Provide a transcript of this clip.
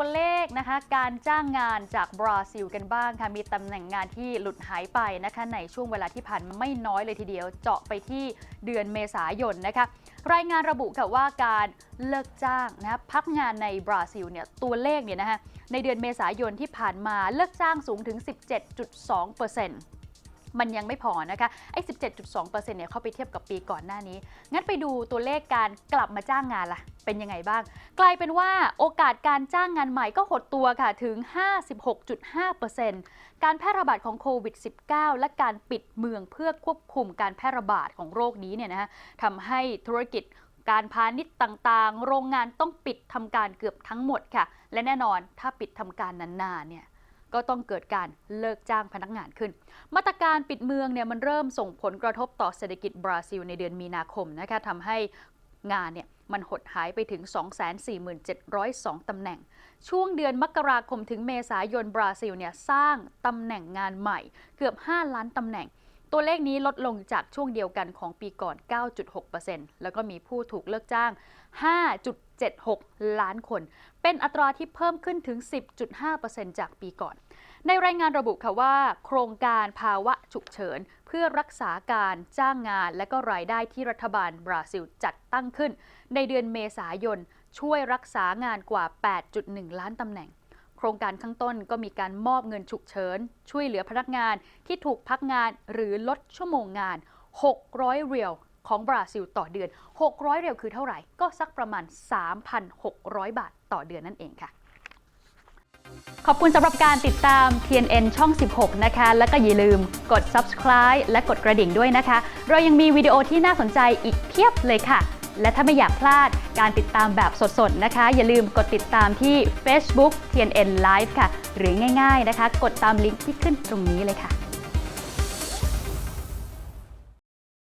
ตัวเลขนะคะการจ้างงานจากบราซิลกันบ้างค่ะมีตำแหน่งงานที่หลุดหายไปนะคะในช่วงเวลาที่ผ่านมาไม่น้อยเลยทีเดียว เจาะไปที่เดือนเมษายนนะคะรายงานระบุค่ะว่าการเลิกจ้างนะพักงานในบราซิลเนี่ยตัวเลขเนี่ยนะคะในเดือนเมษายนที่ผ่านมาเลิกจ้างสูงถึง 17.2% มันยังไม่พอนะคะไอ้ 17.2%เนี่ยเข้าไปเทียบกับปีก่อนหน้านี้ งั้นไปดูตัวเลขการกลับมาจ้างงานล่ะ เป็นยังไงบ้าง กลายเป็นว่าโอกาสการจ้างงานใหม่ก็หดตัวค่ะถึง 56.5%การแพร่ระบาดของโควิด -19 และการปิดเมืองเพื่อควบคุมการแพร่ระบาดของโรคนี้เนี่ยนะฮะทำให้ธุรกิจการพาณิชย์ต่างๆ โรงงานต้องปิดทำการเกือบทั้งหมดค่ะ และแน่นอนถ้าปิดทำการนานๆเนี่ย ก็ต้องเกิดการเลิกจ้างพนักงานขึ้น มาตรการปิดเมืองเนี่ยมันเริ่มส่งผลกระทบต่อเศรษฐกิจบราซิลในเดือนมีนาคมนะคะทำให้งานเนี่ยมันหดหายไปถึง 247,02ตำแหน่ง ช่วงเดือนมกราคมถึงเมษายนบราซิลเนี่ยสร้างตำแหน่งงานใหม่เกือบ 5 ล้านตำแหน่ง ตัวเลขนี้ลดลงจากช่วงเดียวกันของปีก่อน 9.6%แล้วก็มีผู้ถูกเลิกจ้าง 5.76 ล้านคน เป็นอัตราที่เพิ่มขึ้นถึง 10.5%จากปีก่อน ในรายงานระบุค่ะว่า โครงการภาวะฉุกเฉิน เพื่อรักษาการจ้างงานและก็รายได้ที่รัฐบาลบราซิลจัดตั้งขึ้น ในเดือนเมษายน ช่วยรักษางานกว่า 8.1 ล้านตำแหน่ง โครงการข้างต้นก็มีการมอบเงินฉุกเฉิน ช่วยเหลือพนักงานที่ถูกพักงานหรือลดชั่วโมงงาน 600 เรียลของบราซิลต่อเดือน 600 เรียลคือเท่าไหร่ ก็สักประมาณ 3,600 บาทต่อเดือนนั่นเองค่ะ ขอบคุณสำหรับการติดตาม TNN ช่อง 16 นะคะ แล้วก็อย่าลืมกด subscribe และกดกระดิ่งด้วยนะคะ เรายังมีวิดีโอที่น่าสนใจอีกเพียบเลยค่ะ และถ้าไม่อยากพลาดการติดตามแบบสดๆนะคะ อย่าลืมกดติดตามที่ Facebook TNN Live ค่ะ หรือง่ายๆนะคะ กดตามลิงก์ที่ขึ้นตรงนี้เลยค่ะ